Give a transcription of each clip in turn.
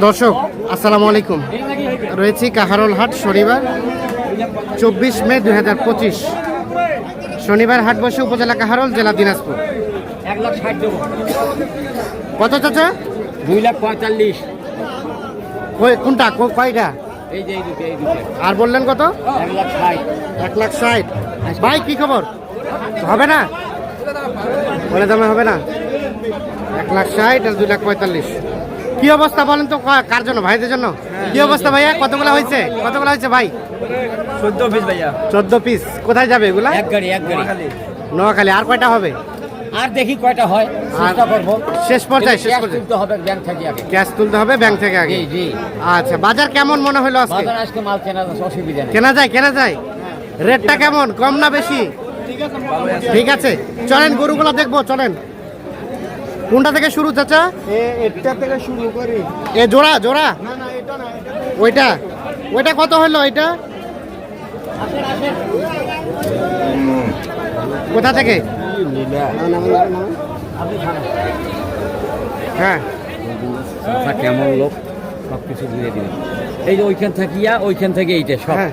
দর্শক আসসালামু আলাইকুম। রয়েছি কাহারোল হাট শনিবার চব্বিশ মে দুই হাজার পঁচিশ। শনিবার হাট বসে উপজেলা কাহারোল জেলা দিনাজপুর। কত চাচা? দুই লাখ পঁয়তাল্লিশ। কই- কোনটা? কয়টা? আর বললেন কত? এক লাখ ষাট। ভাই কি খবর? হবে না? বলে দামে হবে না? এক লাখ ষাট আর দুই লাখ পঁয়তাল্লিশ। কি অবস্থা বলেন তো কার জন্য ভাইদের জন্য? কি অবস্থা ভাইয়া? কতগুলো হয়েছে? কতগুলো হয়েছে ভাই? চোদ্দ পিস ভাইয়া। চোদ্দ পিস কোথায় যাবে এগুলা? এক গাড়ি এক গাড়ি। নোয়াখালী। আর কয়টা হবে? আর দেখি কয়টা হয়। চেষ্টা করব। শেষ পর্যায়ে শেষ ক্যাশ পর্যায়ে। তুলতে হবে ব্যাংক থেকে আগে। ক্যাশ তুলতে হবে ব্যাংক থেকে আগে। জি জি। আচ্ছা বাজার কেমন মনে হলো আজকে? বাজার আজকে মাল কেনা অসুবিধা নেই। কেনা যায় কেনা যায়? রেটটা কেমন? কম না বেশি? ঠিক আছে। চলেন গরুগুলো দেখব চলেন। কোনটা থেকে শুরু চাচা? এটা থেকে শুরু করি। এ জোড়া জোড়া? ওইটা? ওইটা কত হলো এটা? কোথা থেকে? হ্যাঁ। আচ্ছা, কেমন লোক? সব কিছু দিয়ে দিবে এই যে ওইখান থাকিয়া ওইখান থেকে এইটা সব। হ্যাঁ।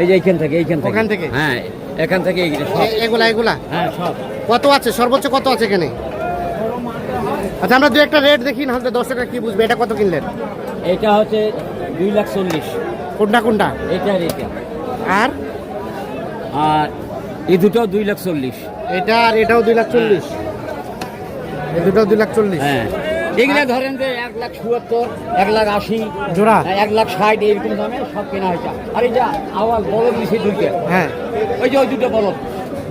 এই যে এইখান থেকে এইখান থেকে ওখান থেকে? হ্যাঁ এখান থেকে এইটা সব। এগুলা এগুলা? হ্যাঁ সব। কত আছে? সর্বোচ্চ কত আছে এখানে? আচ্ছা আমরা দু একটা রেট দেখি না হলে দর্শকরা কি বুঝবে এটা কত কিনলেন? এটা হচ্ছে দুই লাখ চল্লিশ। কোনটা কোনটা? এটা আর এটা। আর? আর এই দুটো দুই লাখ চল্লিশ। এটা আর এটাও দুই লাখ চল্লিশ। এই দুটাও দুই লাখ চল্লিশ। হ্যাঁ। এগুলা ধরেন যে এক লাখ চুয়াত্তর এক লাখ আশি জোড়া? হ্যাঁ, এক লাখ ষাট এইরকম দামে সব কেনা হয়েছে। আর এই যে আওয়াজ বলদ দিছে দুইটা। হ্যাঁ। ওই যে ওই দুটো বলদ।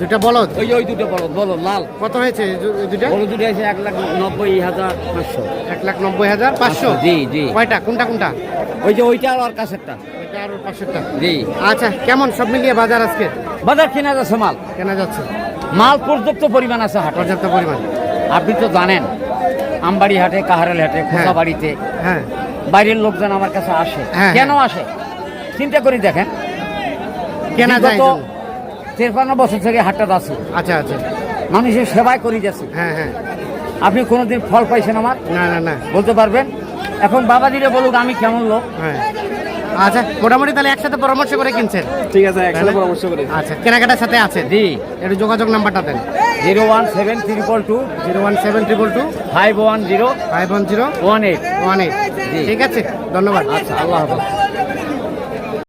দুটা বলদ? ওই ওই দুটো বলদ বলদ লাল। কত হয়েছে দুটা বলদ দুটো আছে এক লাখ নব্বই হাজার পাঁচশো। এক লাখ নব্বই হাজার পাঁচশো? জি জি। কয়টা? কোনটা কোনটা? ওই যে ওইটা আর কাছেরটা। এটা আর পাঁচশোটা জি। আচ্ছা কেমন সব মিলিয়ে বাজার আজকে? বাজার কেনা যাচ্ছে মাল। কেনা যাচ্ছে। মাল পর্যাপ্ত পরিমাণ আছে হাট। পর্যাপ্ত পরিমাণ। আপনি তো জানেন আমবাড়ি হাটে কাহারেল হাটে খোসা বাড়িতে হ্যাঁ। বাইরের লোকজন আমার কাছে আসে। হ্যাঁ, কেন হ্যাঁ। আসে? চিন্তা করে দেখেন। কেনা যায়। তেরপান্ন বছর থেকে হাটটা আছে আচ্ছা আচ্ছা। মানুষের সেবায় করে যাচ্ছে। হ্যাঁ হ্যাঁ। আপনি কোনোদিন ফল পাইছেন আমার? না না না। বলতে পারবেন? এখন বাবা দিলে বলুক আমি কেমন লোক। হ্যাঁ। আচ্ছা মোটামুটি তাহলে একসাথে পরামর্শ করে কিনছেন? ঠিক আছে একসাথে পরামর্শ করে। আচ্ছা কেনাকাটার সাথে আছে? জি। একটু যোগাযোগ নাম্বারটা দেন। Zero one seven triple two. Zero one seven triple two. Five one zero. Five one zero. One eight. One eight. ঠিক আছে ধন্যবাদ। আচ্ছা আল্লাহ হাফেজ।